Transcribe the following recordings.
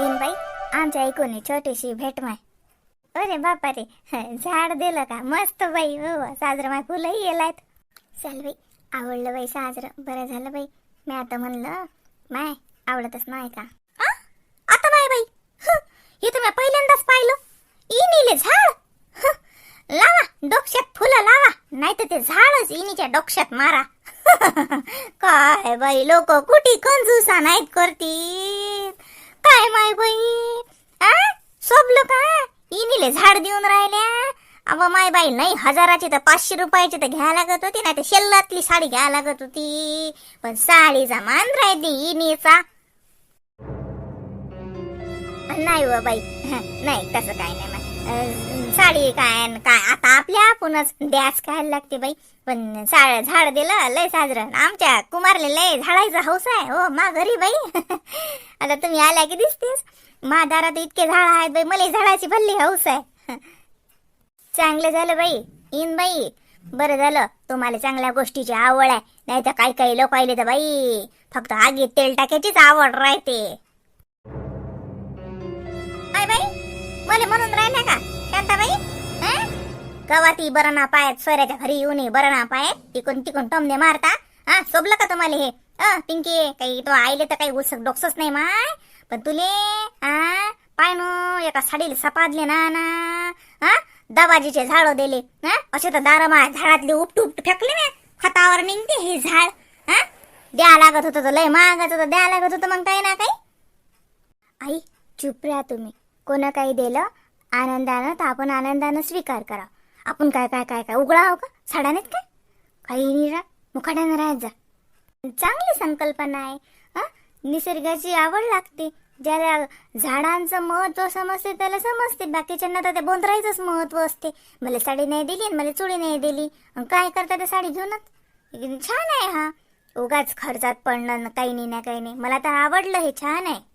तीन बाई आमच्या ऐकून छोटीशी भेट माय. अरे बापा रे झाड दिलं का? मस्त बाई हो, हो साजरं माय फुलंही येलायत. चल बाई आवडलं बाई साजरं. बरं झालं बाई मी आता म्हणलं माय आवडतच नाही का? आता माय बाई हे तर मी पहिल्यांदाच पाहिलं. इनीले झाड. लावा डोक्यात फुलं लावा नाही तर ते झाडच इनीच्या डोक्यात मारा. काय बाई लोक कुठी कंजूसा नाहीत करतील काय माय बाई? आ? सोबलो का? इनीले झाड देऊन राहिल्या. अव माय बाई नाही हजाराची तर पाचशे रुपयाची तर घ्या लागत होती नाही तर शेल्लातली साडी घ्या लागत होती. पण साडीचा मान राहिली इनीचा. नाही बाई नाही तसं काय नाही साडी काय काय? आता आपल्या आपणच द्यास खायला लागते बाई. पण साड झाड दिलं लय साजरं. आमच्या कुमारले लय झाडायचा हौस आहे. हो मा घरी बाई. आता तुम्ही आल्या की दिसतेस. मा दारात इतके झाड आहेत बाई मला झाडाची भल्ली हौस आहे. चांगलं झालं बाई. In by. बरं झालं. तुम्हाला चांगल्या गोष्टीची आवड आहे. नाही तर काही काही लोक आले तर बाई फक्त आगीत तेल टाकायचीच आवड राहते. बाई. मला म्हणून राहिल्या का? शांताबाई? हं? कवा ती बरणा पायात सोयऱ्याच्या घरी येऊन ये बरणा पायात. तिकून तिकून टोमने मारता. हा शोभलं का तुम्हाला हे? अ पिंकी काही तो आईले तर काही उसक डोकसच नाही माय. पण तुले हा पाय नो एका साडीला सपादले ना ना. हा दबाजीचे झाड दिले. हा असे तर दारा माय झाडातले उपटू उपटू फेकले ना खतावर निघते हे झाड. हा द्या लागत होतं तर लय महागाचं तर द्या लागत होतं मग काही ना काही. आई चुप राहा तुम्ही. कोणं काही दिलं आनंदानं तर आपण आनंदानं स्वीकार करा. आपण काय काय काय काय उघडा हो का? साड्यानेत काय? काही नाही रा मुखाड्यानं राहत जा. चांगली संकल्पना आहे हं? निसर्गाची आवड लागते. ज्याला झाडांचं महत्त्व समजते त्याला समजते. बाकीच्यांना तर ते बोंदरायचंच महत्त्व असते. मला साडी नाही दिली आणि मला चुडी नाही दिली. काय करता ते साडी घेऊनच? छान आहे हा. उगाच खर्चात पडणं काही नाही ना काही नाही. मला तर आवडलं हे छान आहे.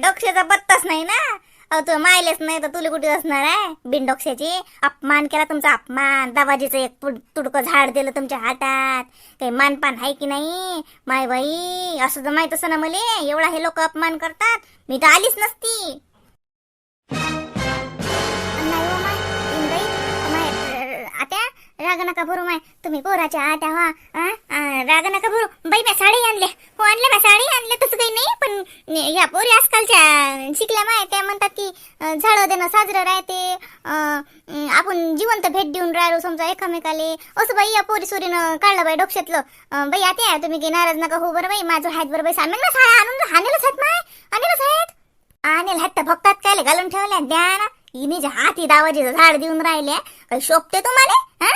डोक्याचा पत्ताच नाही ना? अहो तू मायलेच नाही तर तुला कुठे असणार आहे? बिनडोक्ष्याची अपमान केला तुमचा अपमान. दाबाजीचं एक तुडकं झाड दिलं तुमच्या हातात. काही मानपान आहे की नाही? माय बाई असं तर माहीत असं ना मला. एवढा हे लोक अपमान करतात. मी तर आलीच नसती. राग नका भरू माय. तुम्ही पोराच्या आत्या हा राग नका भरू. बाई मी साडी आणल्या. हो आणल्या बा साडी आणले तसं काही नाही पण या पोरी आजकालच्या शिकल्या माय. त्या म्हणतात की झाड झाडं देणं साजरं राहते. अं, आपण जिवंत भेट देऊन राहिलो समजा एकामेकाले. असं बाई या पोरी सोरीनं काढलं बाई डोक्यातलं. अं, बाई आत्या तुम्ही काही नाराज नका हो बरं बाई. माझं हात बरं बाई सांगेल ना साड्या आणून हानेलच हात माय. आणेलच आहेत आणेल हात तर फक्तात काय घालून ठेवल्या. द्या ना. इनीच्या हाती दावाजीचं झाड देऊन राहिल्या. काही शोभते तुम्हाला? हा?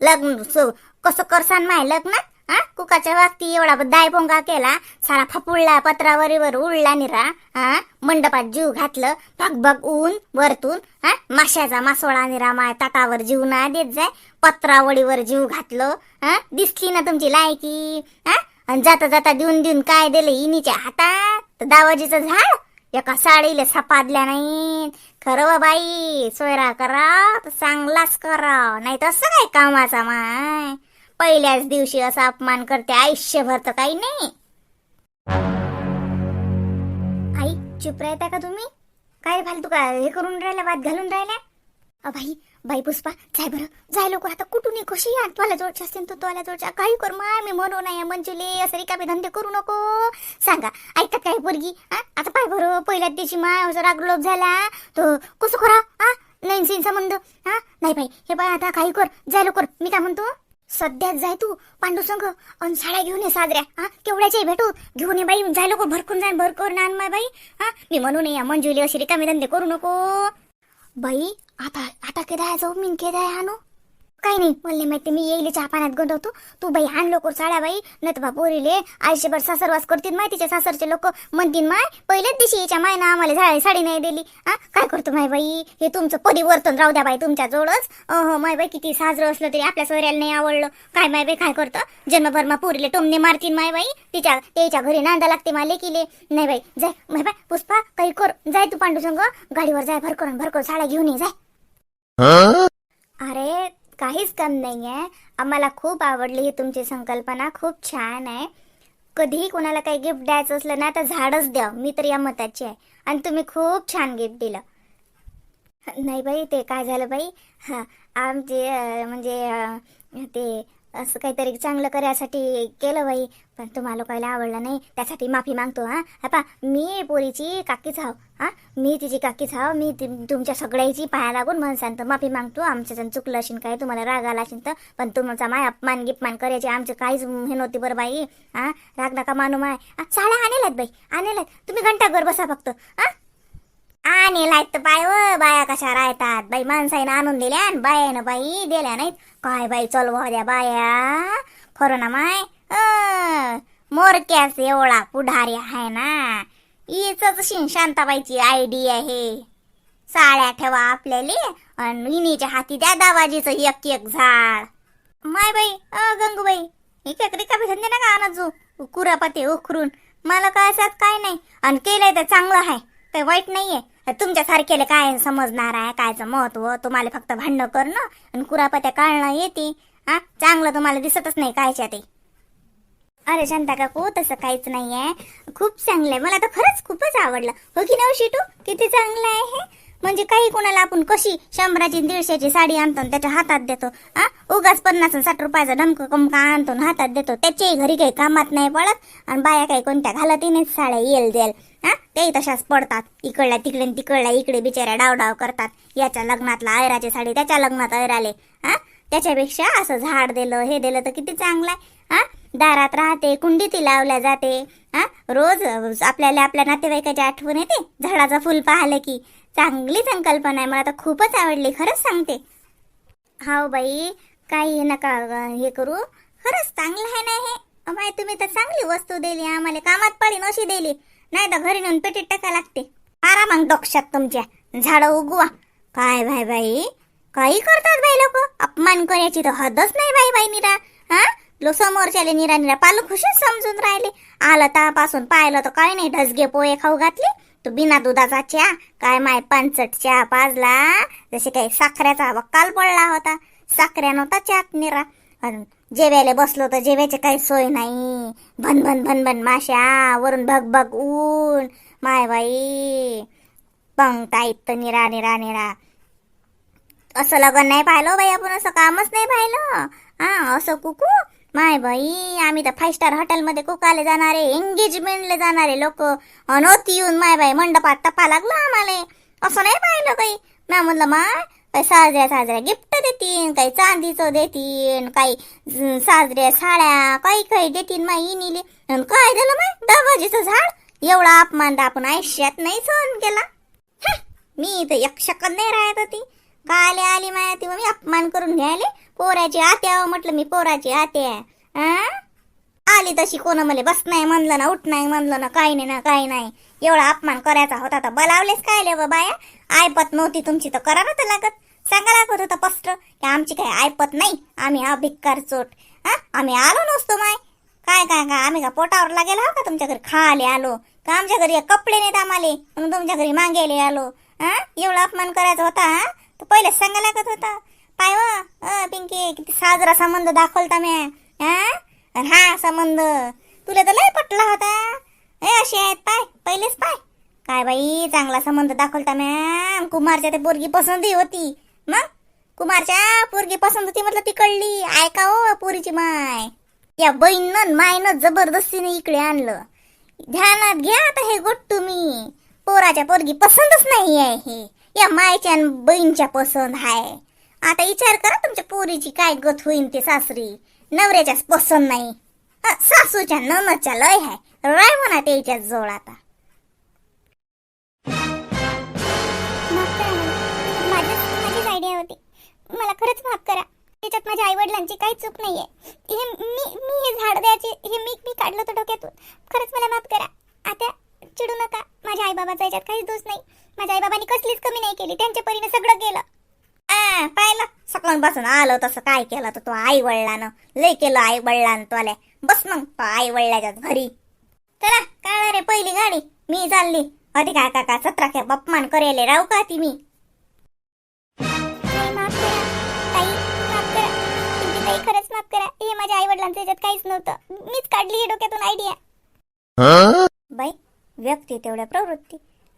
लग्न सो- कसं करसान माय लग्न? हा कुकाच्या वागती एवढा दाय पोंगा केला सारा फपुळला पत्रावरीवर उडला निरा हा मंडपात जीव घातलं भग भग ऊन वरतून हा माश्याचा मासोळा निरा माय ताटावर जीव ना देत जाय पत्रावळीवर जीव घातलं हा दिसली ना तुमची लायकी हा आणि जाता जाता देऊन देऊन काय दिलं इनीच्या हातात? दावाजीचं झाड? एका साडीला सपादल्या नाही खरं बा बाई सोयरा करा तर चांगलाच करा नाही तसं काय कामाचा माय? पहिल्याच दिवशी असा अपमान करते आयुष्यभर तर काही नाही. आई चुप राहता का तुम्ही? काय फालतू का हे करून राहिल्या वाद घालून राहिल्या बाई बाई पुष्पा जाय बरं. जाय लोक आता कुठून ये? कशी या? तुला जोडच्या असतील तू तुला जोडच्या काही कर मा मी म्हणू नाही. मंजुले असं रिकामे धंदे करू नको. सांगा ऐकतात काय पोरगी? आता पाय बरं पहिल्याच दिवशी मा असं रागलोप झाला. तो कसं करा? हा नाही सीन संबंध. हा नाही बाई हे बाय आता काही कर. जाय लवकर. मी काय म्हणतो? सध्याच जाय तू पांडू संघ. अन साड्या घेऊन ये साजऱ्या. हा केवढ्याच्या भेटू. घेऊन ये बाई जाय लोक भरकून जाय भरकून आण माय बाई. हा मी म्हणू नये मंजुली अशी रिकामे धंदे करू नको. बाई आता आता केदाय जाऊ मी केदाय आणू? काही नाही मला माहिती मी येईल चहा पाण्यात गंधवतो तू बाई आण लवकर साड्या बाई नाही तर पोरीले आयुष्यभर सासरवास करतील माय तिच्या सासरचे लोक म्हणतील माय पहिल्याच दिवशी याच्या मायनं आम्हाला झाडी साडी नाही दिली. हा काय करतो माय बाई? हे तुमचं परिवर्तन राहू द्या बाई तुमच्या जवळच अहो माय बाई किती साजरं असलं तरी आपल्या सोयऱ्याला नाही आवडलं. काय माय बाई काय करतं? जन्मभर मा पोरीले टोमने मारतील माय बाई. तिच्या त्याच्या घरी नांदा लागते मा लेकीले नाही बाई जाय माय बाई पुष्पा काही कर. जाय तू पांडू संग गाडीवर जाय भरकर भरकर साड्या घेऊन ये जाय. अरे काहीच कम नाही आहे आम्हाला खूप आवडली ही तुमची संकल्पना. खूप छान आहे. कधीही कोणाला काही गिफ्ट द्यायचं असलं ना तर झाडच द्या. मी तर या मताची आहे. आणि तुम्ही खूप छान गिफ्ट दिलं. नाही बाई ते काय झालं बाई? हा आमचे म्हणजे ते असं काहीतरी चांगलं करायसाठी केलं बाई. पण तुम्हाला लोकायला आवडलं नाही त्यासाठी माफी मागतो हा. आता मी पोरीची काकीच हाव हा. मी तिची काकीच हाव मी तुमच्या सगळ्याची पाया लागून म्हणून सांगतो माफी मागतो. आमच्या चुकलं असेल काय तुम्हाला राग आला असेल तर. पण तुमचा माय अपमान गिपमान करायची आमचं काहीच हे नव्हती बरं बाई हा. राग नका मानू माय. साड्या आणल्यात बाई आणल्यात तुम्ही घंटाभर बसा फक्त हा. आणि लाईत बाय व बाया कशा राहतात? बाई माणसाईनं आणून दिल्या आणि बायानं बाई दिल्या नाहीत. काय बाई चलवा द्या बाया? खरं ना माय? अ मोरक्याच एवढा पुढारी आहे ना. हिच शिन शांताबाईची आयडी आहे. साड्या ठेवा आपल्याला आणि विनीच्या हाती द्या दावाजीचं एक एक झाड. माय बाई अ गंगूबाई एक एक रिकामी धंदे ना का आणत जो कुरापाते उखरून. मला काय असत काय नाही. आणि केलंय तर चांगलं आहे. ते वाईट नाहीये. तुमच्या सारखेले काय समजणार आहे कायचं महत्त्व? तुम्हाला फक्त भांडणं करणं आणि कुरापत्या काढणं येते हा चांगलं तुम्हाला दिसतच नाही कायच्या ते. अरे शांता काकू तसं काहीच नाहीये. खूप चांगलं आहे मला तर खरंच खूपच आवडलं. हो की नऊ हो, शिटू? किती चांगलं आहे हे. म्हणजे काही कोणाला आपण कशी शंभराची दीडशेची साडी आणतो त्याच्या हातात देतो आ? उगाच पन्नास साठ रुपयाचा डमक कमका आणतो आणि हातात देतो. त्याच्याही घरी काही कामात नाही पडत आणि बाया काही कोणत्या घालत नाही साड्या येल देल हा तेही तशाच पडतात. इकडल्या तिकडे तिकडल्या इकडे बिचाऱ्या डावडाव करतात. याच्या लग्नातला ऐराची साडी त्याच्या लग्नात ऐराले हा त्याच्यापेक्षा असं झाड दिलं हे दिलं तर किती चांगलं आहे हा दारात राहते कुंडीती लावल्या जाते हा रोज आपल्याला आपल्या नातेवाईकाची आठवण येते झाडाचं फुल पाहिलं की चांगली संकल्पना आहे. मला तर खूपच आवडली. खरंच सांगते. हाव बाई काही नका हे करू. खरंच चांगलं आहे ना हे? अमाय तुम्ही तर चांगली वस्तू दिली आम्हाला कामात पडीन अशी दिली. नाही तर घरी नेऊन पेटीत टाका लागते. मारा मग डोक्षात तुमच्या. झाडं उगवा. काय भाई बाई? काही करतात बाई लोक? अपमान करायची तर हदच नाही बाई बाई निरा. हा? लो समोरच्याले निरा निरा पालू खुशीच समजून राहिले. आलं तापासून पाहिलं तर काही नाही. ढसगे पोहे खाऊ घातले. तो बिना दुधाचा चहा काय माय पांचट चहा पाजला? जसे काही साखऱ्याचा वक्काल पडला होता. साखऱ्या नव्हता चहात निरा. अन बसलो तर जेव्याची काही सोय नाही. भन भन भन भन माश्या वरून भग भग ऊन. माय बाई पंगता इथं निरा निरा निरा. असं लग्न नाही पाहिलं हो बाई आपण असं कामच नाही पाहिलं. हा असं कुकू? माय बाई आम्ही तर फाईव्ह स्टार हॉटेलमध्ये कुकाले जाणारे एंगेजमेंटले जाणारे लोक. अनोत येऊन माय बाई मंडपात टपा लागलो आम्हाला. असं नाही पाहिलं काही ना म्हणलं माय काही साजऱ्या साजऱ्या गिफ्ट देतीन काही चांदीचं देतीन काही साजऱ्या साड्या काही काही देतीन माई इनिले. अन काय झालं माय? दबाजीचं झाड? एवढा अपमान तर आपण आयुष्यात नाही सहन केला. मी तर एक शकत नाही राहत होती. काले आली माया ती मी अपमान करून घ्यायले. पोराची आत्या हो म्हटलं मी पोराची आत्या आली तशी कोण मला बस नाही म्हणलं ना उठ नाही म्हणलं ना काही नाही ना काही नाही. एवढा अपमान करायचा होता तर बोलावलेच काय ले बाया? आयपत नव्हती तुमची तर करा ना तर लागत. सांगा लागत होतं स्पष्ट की आमची काही आयपत नाही आम्ही हा भिक्कार चोट. हा आम्ही आलो नसतो माय. काय काय काय आम्ही का पोटावर लागेल हा का तुमच्या घरी? खाले आलो. का आमच्या घरी कपडे नाहीत आम्हाला? म्हणून तुमच्या घरी मागेले आलो. हा एवढा अपमान करायचा होता हा? तर पहिलेच सांगा लागत होता. पाय हो, व पिंकी किती साजरा संबंध दाखवलता म्या हा हा संबंध. तुला तर लय पटला होता. ए असे आहेत पाय पहिलेच पाय. काय बाई चांगला संबंध दाखवलता मॅम कुमारच्या ते पोरगी पसंती होती. मग? कुमारच्या पोरगी पसंत होती म्हटलं ती कळली ऐका हो पोरीची माय. या बहीण मायनं जबरदस्तीने इकडे आणलं. ध्यानात घ्या आता हे गोट तुम्ही पोराच्या पोरगी पसंतच नाही आहे हे. या मायच्या बहीणच्या पसंत आहे आता विचार करा तुमच्या पोरीची काय गत होईन ते सासरी. नवऱ्याच्याच पसंत नाही. सासूच्या ननदच्या लय आहे राय म्हणा त्याच्याजवळ आता. आयडिया होती मला खरंच माफ करा. त्याच्यात माझ्या आई वडिलांची काही चूक नाहीये. हे मी मी हे झाड द्यायचे हे मी मी काढलं होतं डोक्यातून. खरंच मला माफ करा. आता चिडू नका. माझ्या आई बाबाचा याच्यात काहीच दोष नाही. माझ्या आई बाबांनी कसलीच कमी नाही केली. त्यांच्या परीने सगळं केलं. पाहिलं? सकाळपासून आलं तसं. काय केलं तर तो आई वडिलानं लय केलं आई वडिलानं तोले. बस मग तो आई वडिलाच्याच घरी. चला काढा रे पहिली गाडी. मी चालली. अधिक काय काका सतरा खेप अपमान करेले. राहू का ती मी? खरंच माफ करा. हे माझ्या आई वडिलांचं याच्यात काहीच नव्हतं. मीच काढली हे डोक्यातून आयडिया बाई व्यक्ती तेवढ्या प्रवृत्ती.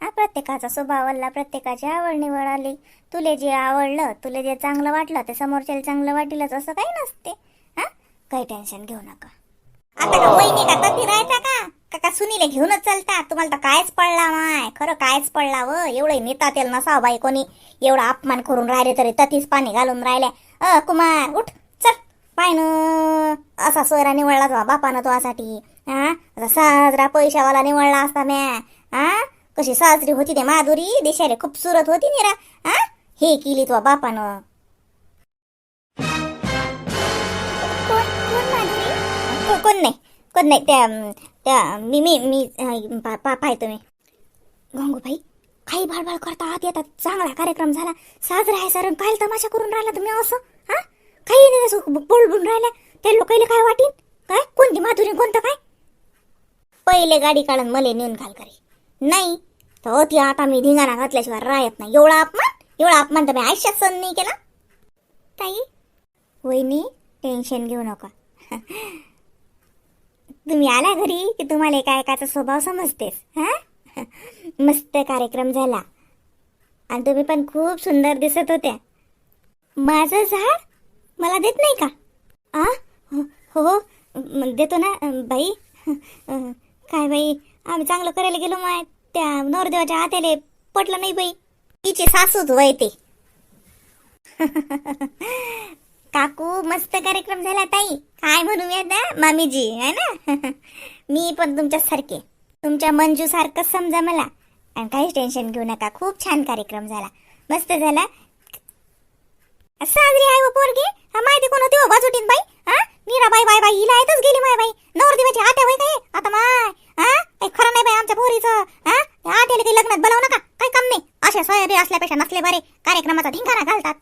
प्रत्येकाचा स्वभाव आला प्रत्येकाची आवड निवड आली. तुले जे आवडलं तुले जे चांगलं वाटलं ते समोरच्याला चांगलं वाटलंच असं काही नसते. हा? काही टेन्शन घेऊ नका. आता का वहिनी का तती राहता का? काका सुनीले घेऊनच चालता? तुम्हाला तर कायच पडला माय. खरं कायच पडला व? एवढं नेता तेल नसा बाई कोणी. एवढा अपमान करून राहिले तरी ततीच पाणी घालून राहिले. अ कुमार उठ चल. पाय न असा सोयरा निवडला तो बापानं तो हा? असा साजरा पैशावाला निवडला असता म्या. हा? कशी साजरी होती ते माधुरी देशारे खूपसूरत होती निरा हा? हे केली तो बापानं. कोण कोण नाही कोण नाही त्या त्या मी मी मी पाय पा पा- मी. गंगूबाई काही भाडभाड करता आत येतात. चांगला कार्यक्रम झाला. साजरा आहे सर काय तमाशा करून राहिला तुम्ही असं हा? काही नाही असं बोलबून राहिल्या त्या लोकांना काय वाटीन? काय? कोणती माधुरी कोणतं काय? पहिले गाडी काढून मले नेऊन घाल करी नाही. तर ती आता मी धिंगाणा घातल्याशिवाय राहत नाही. एवढा अपमान एवढा अपमान तर मी आयुष्यात सहन नाही केला. ताई वहिनी टेन्शन घेऊ नका. तुम्ही आला घरी की तुम्हाला एका एकाचा स्वभाव समजतेस हा? मस्त कार्यक्रम झाला. आणि तुम्ही पण खूप सुंदर दिसत होत्या. माझं झाड मला देत नाही का? आ? हो हो देतो ना बाई. काय बाई? आम्ही चांगलं करायला गेलो माय. त्या नवरदेवाच्या हात्याले पटलं नाही बाई. तिचे सासूच वय ते काकू मस्त कार्यक्रम झाला ताई. काय म्हणू मी आता मामीजी है ना? मी पण तुमच्यासारखे. तुमच्या मंजू सारखं समजा मला. आणि काहीच टेन्शन घेऊ नका खूप छान कार्यक्रम झाला. मस्त झाला. साजरी आहे पोरगी हा, माहिती कोण होती हो, बाजूटीन बाई? हा? मीरा बाई बाई बाई हिला येतच गेली माय बाई. नवरदेवाची आत्या होय काय आता माय हा काही खरं नाही बाई आमच्या पोरीचं हा त्या आत्याला काही लग्नात बोलावू नका. काही काम नाही. अशा सोयरी असल्यापेक्षा नसले बरे. कार्यक्रमाचा धिंगाणा घालतात.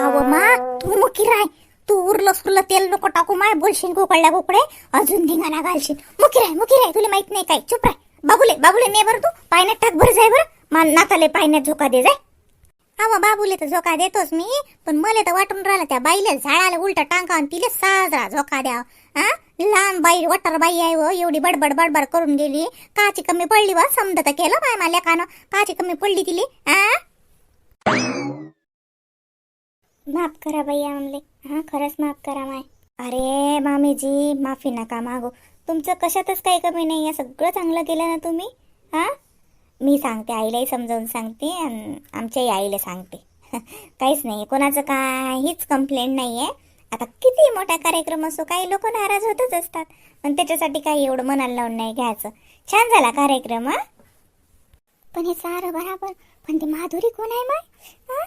अहो मा तू मुकी राय तू उरलं सुरलं तेल नको टाकू माय. बोलशील गोकळल्या गोकळे अजून धिंगाणा घालशील. मुकी राय मुकी राय तुला माहीत नाही काय चुप राय बाबुले बाबुले ने बरं तू. पाण्यात टाक बरं जाय बरं. मान नाताले पाण्यात झोका दे जाय. अहो बाबूले तर झोका देतोच मी. पण मला तर वाटून राहिला त्या बाईले झाडाला उलटा टांका आणि तिले साजरा झोका द्या. हा? लहान बाई वटर बाई आहे व एवढी बडबड बडबड करून गेली. काची कमी पडली व समजत तर केलं बाय मला कानं. काची कमी पडली तिली हा माफ करा बाई आमले. हा खरंच माफ करा माय. अरे मामीजी माफी नका मागो. तुमचं कशातच काही कमी नाही आहे सगळं चांगलं केलं ना तुम्ही हा? मी सांगते आईलाही समजावून सांगते आणि आमच्याही आईला सांगते. काहीच नाही कोणाचं काहीच कंप्लेंट नाही आहे आता किती मोठा कार्यक्रम असो काही लोक नाराज होतच असतात. पण त्याच्यासाठी काही एवढं मनाला लावून नाही घ्यायचं. छान झाला कार्यक्रम हा? पण हे सारं बराबर. पण ती माधुरी कोण आहे माय?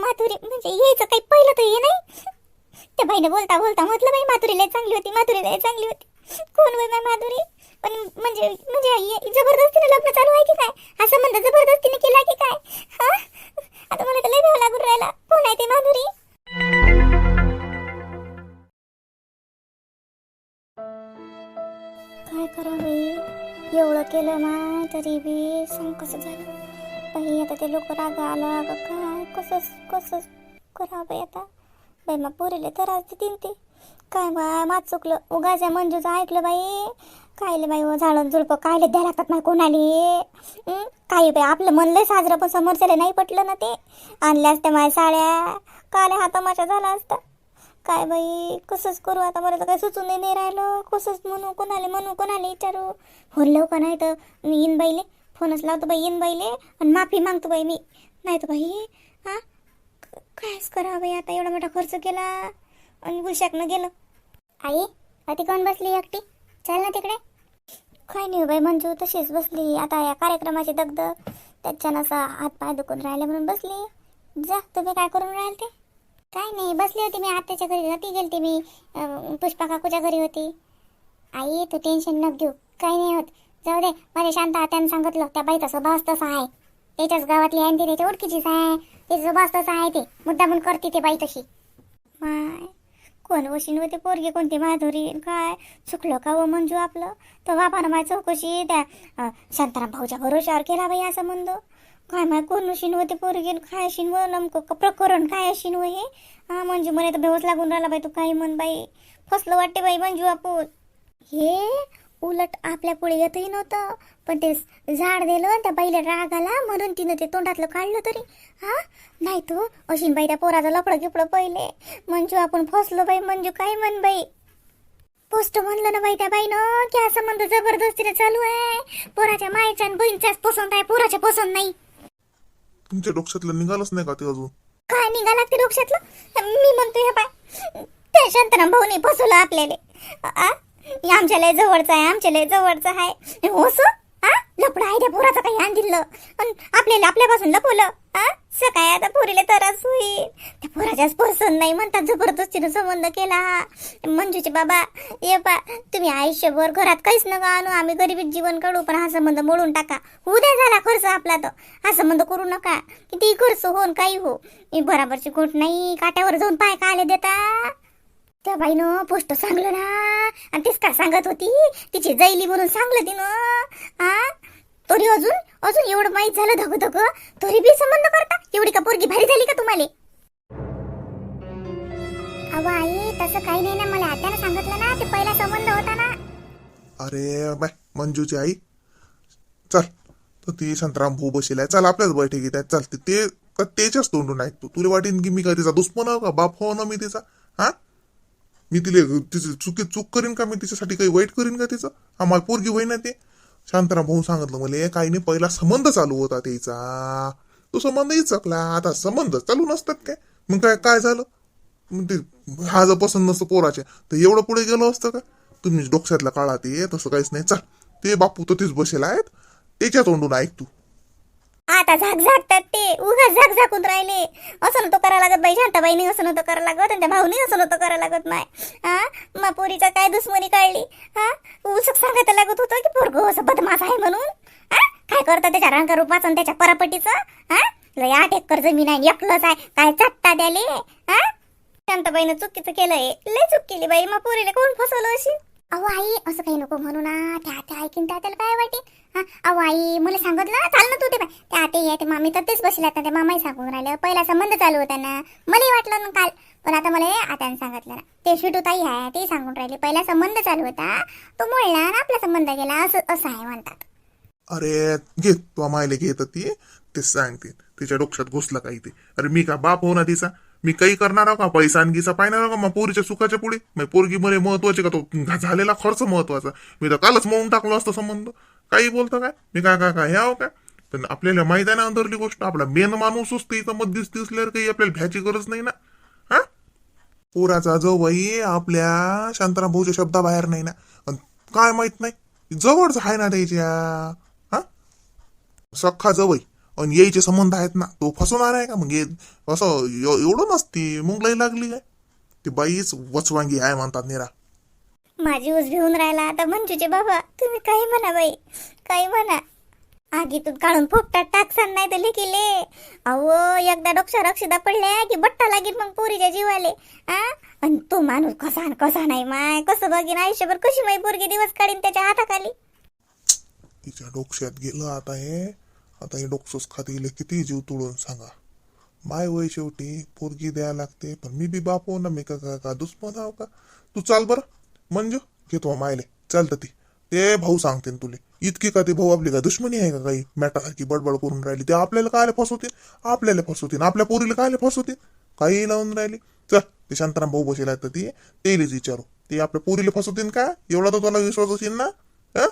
माधुरी म्हणजे यायचं काही पहिलं तर ये नाही? त्या बाईने बोलता बोलता म्हटलं बाई माधुरीला चांगली होती माधुरीला चांगली होती. कोण होय माय माधुरी? पण म्हणजे म्हणजे जबरदस्तीने लग्न चालू आहे की काय? हा संबंध जबरदस्तीने केला की काय? हा? आता मला तर लय लागून राहिला. कोण आहे ते माधुरी? करा बाई एवढं केलं ना तरी बी सांग कसं झालं. बाई आता ते लोक राग आला अगं काय? कसं कसं करा बाई आता? बाई मग पोरीले तर आज देतीन ते. काय बाय माझ चुकलं. उगाच्या मंजूचं ऐकलं बाई. कायले बाई व झाडं झुडपं कायले द्या लागतात नाही कोणाले? काही बाई आपलं म्हणलं साजरं पण समोरच्याला नाही पटलं ना ते? आणल्या असत्या माझ्या साड्या. काले हा तमाशा झाला असता. काय बाई कसंच करू आता? मला तर काय सुचून नाही राहिलं. कसंच म्हणू कोणाले म्हणू कोणाले विचारू? हो, फोन का नाही तर मी येईन बाईले. फोनच लावतो बाई येईन बाईले. आणि माफी मागतो बाई मी. नाही तर बाई हा? कायच करा बाई आता? एवढा मोठा खर्च केला आणि गुलशाकनं गेलं. आई अति कोण बसली एकटी? चल ना तिकडे. काय नाही हो बाई मंजू तशीच बसली. आता या कार्यक्रमाची दगदग. त्याच्यानं असा हात पाय दुखून राहिले म्हणून बसली. जा तुम्ही काय करून राहिले ते? काय नाही बसली होती मी आत्याच्या घरी होती गेलती मी. पुष्पा काकूच्या घरी होती. आई तू टेन्शन न घेऊ. काही नाही होत. जाऊ दे माझ्या शांत आत्यानं सांगितलं त्या बाईचा स्वभावच तसा आहे. त्याच्याच गावातली आहे ती त्याच्या ओळखीचीच आहे. ते स्वभाव तसा आहे ते. मुद्दामून करते ते बाई तशी. माय कोण वशीन होते पोरगी कोणती माधुरी? काय? चुकलं का व मंजू आपलं? तर बापानं माय चौकशी त्या शांताराम भाऊच्या भरोशावर केला बाई असं म्हणतो काय माय कोण वशीन होते पोरगेन काय शिन व नेमकं प्रकरण काय शिन व हे? हा मंजू मला तर बेहोस लागून राहिला बाई तू काही म्हण बाई. फसलं वाटते बाई मंजू आपण हे उलट आपल्या पुढे येतही नव्हतं. पण ते झाड दिलं त्या बाईला राग आला म्हणून तिनं ते तोंडातलं काढलं तरी. हा? नाही तो अशीन बाई त्या पोराचं लपडं किपडं पहिले. मंजू आपण फसलो बाई मंजू काय म्हण बाई? पोस्ट म्हणलं ना बाई त्या बाईनं की हा संबंध जबरदस्तीने चालू आहे. पोराच्या मायच्या आणि बहिणीचाच पसंत आहे पोराच्या पसंत नाही. तुमच्या डोक्यातलं निघालच नाही का ते अजून? काय निघाला ते डोक्यातलं? मी म्हणतो हे बाय त्या शांतराम भाऊने फसवलं आपल्याला. आ? आमच्या लय जवळचा आहे आमच्या लय जवळचा आहे. हो लपडा आहे त्या पोराचं काही आण दिलं. आणि आपल्याला आपल्यापासून लपवलं. सकाळी आता पोरीला त्रास होईल. त्या पोराच्याच पर्सन नाही म्हणतात जबरदस्तीनं संबंध केला. मंजूचे बाबा ये पा तुम्ही आयुष्यभर घरात काहीच नका आणू. आम्ही गरिबीत जीवन काढू पण हा संबंध मोडून टाका. उद्या झाला खर्च आपला तर. हा संबंध करू नका. किती खर्च होऊन काही हो. मी बराबरची गोट नाही काट्यावर जाऊन पाय का आले देता? त्या बाईनं पोस्ट सांगलं ना. आणि तेच का सांगत होती? तिची जैली म्हणून सांगलं तिनं. हा तरी अजून अजून एवढं माहीत झालं धग धग तरी बी संबंध करता? एवढी का पोरगी भारी झाली का तुम्हाला? अहो आई तसं काही नाही ना मला आत्यानं सांगितलं ना ते पहिला संबंध होता ना. अरे बाय मंजूची आई. चल तर ती शांताराम भाऊ आहे. चल आपल्याच बैठकीत आहे. चल ते- तर त्याच्याच तोंडून ऐकतो. तुला वाटेन की मी काय तिचा दुश्मन हो का? बाप हो ना मी तिचा? हा? मी तिला तिची चुकी चूक करीन का? मी तिच्यासाठी काही वाईट करीन का तिचं? आम्हाला पोरगी होई ना ते? शांताराम भाऊ सांगितलं मला काही नाही पहिला संबंध चालू होता त्याचा तो संबंधही चकला. आता संबंध चालू नसतात काय? मग काय काय झालं? मग ते हा जर पसंत नसतं पोराच्या तर एवढं पुढे गेलो असतं का? तुम्ही डोक्यातल्या काळात ये तसं काहीच नाही. चाल ते बापू तर तेच बसेल आहेत. त्याच्या तोंडून ऐक तू. आता झाक झाकतात ते. उगा झाक झाकून राहिले. असं नव्हतं करायला लागत बाई. शांताबाईने असं नव्हतं करायला लागत आणि त्या भाऊनी असं नव्हतं करायला लागत माय. हा? मग पोरीचा काय दुश्मनी काढली? हा? उसक सांगायला लागत होतं की पोरगो हो असं बदमाश आहे म्हणून. हा? काय करतं त्याच्या रंग रूपाचं आणि त्याच्या परापटीचं? हा? लय आठ एकर जमीन आहे. एकलंच आहे. काय चट्टा द्याले हा? शांताबाईनं चुकीचं केलंय. लय चूक केली बाई. मग पोरीला कोण फसवलं अशी? अहो आई असं काही नको म्हणू ना. त्या त्या ऐकीन त्या त्याला काय वाटेल हा अहो आई मला सांगितलं चाल ना तू ते बाय त्या आते या ते मामी तर तेच बसले आता ते मामाही सांगून राहिलं. पहिला संबंध चालू होता ना. मलाही वाटलं ना काल. पण आता मला आत्याने सांगितलं ना. ते शिटू ताई आहे ते सांगून राहिले. पहिला संबंध चालू होता. तो मोडला ना आपला संबंध गेला असं असं आहे म्हणतात. अरे घे तू आम्हाला घेत ती ते सांगते. तिच्या डोक्यात घुसलं काही ते. अरे मी का बाप हो ना तिचा? मी काही करणार आहो का? पैसा आणखीचा पाहणार का? मग पोरीच्या सुखाच्या पुढे? मग पोरगी मध्ये महत्त्वाचे का? तो झालेला खर्च महत्त्वाचा. मी तर कालच मोहून टाकलो असतो संबंध. काही बोलतो काय? मी काय काय काय? हे आहो काय? पण आपल्याला माहीत आहे ना अंतरली गोष्ट आपला मेन माणूस असतो इथं मध्यस्थी असल्यावर काही आपल्याला भ्याची गरज नाही ना? हा? पोराचा जवळ आपल्या शांताराम भाऊच्या शब्दाबाहेर नाही ना? पण काय माहीत नाही? जवळच आहे ना त्याच्या. हा? सख्खा जवळ आणि यायचे संबंध आहेत ना तो फसवणार आहे का? मग असं एव- एवढं नसती मग लई लागली काय? ती बाईच वचवांगी आहे म्हणतात निरा. माझी उस भिवून राहिला आता मंजूचे बाबा. तुम्ही काही म्हणा बाई काही म्हणा. आगीतून काढून फोपटात टाकसान नाही तर लिखिले. अहो एकदा डोक्षा रक्षिदा पडल्या की बट्टा लागेल मग पोरीच्या जीवाले. आ? आणि तो माणूस कसा न कसा नाही माय. कसं बघीन? आयुष्यभर कशी माई पोरगी दिवस काढीन त्याच्या हाताखाली? तिच्या डोक्यात गेलं आता हे. आता हे डोकसोस खात गेले किती जीव तोडून सांगा. माय वय शेवटी पोरगी द्यायला लागते पण मी बी बाप हो ना मी का का का दुश्मन आहो का? तू चाल बरं. म्हणजे घेतो मायले. चालतं ती. ते भाऊ सांगते तुले. इतकी का ते भाऊ आपली का दुश्मनी आहे का काही? मॅटासारखी बडबड करून राहिली. ते आपल्याला कायले फसवतील आपल्याला फसवतील आपल्या पोरीला कायले फसवतील काही लावून राहिली. चल ते शांताराम भाऊ बसेल तर ती. तेलीच विचारू. ते आपल्या पोरीला फसवतील का एवढा तर तुला विश्वास असेल ना? हा?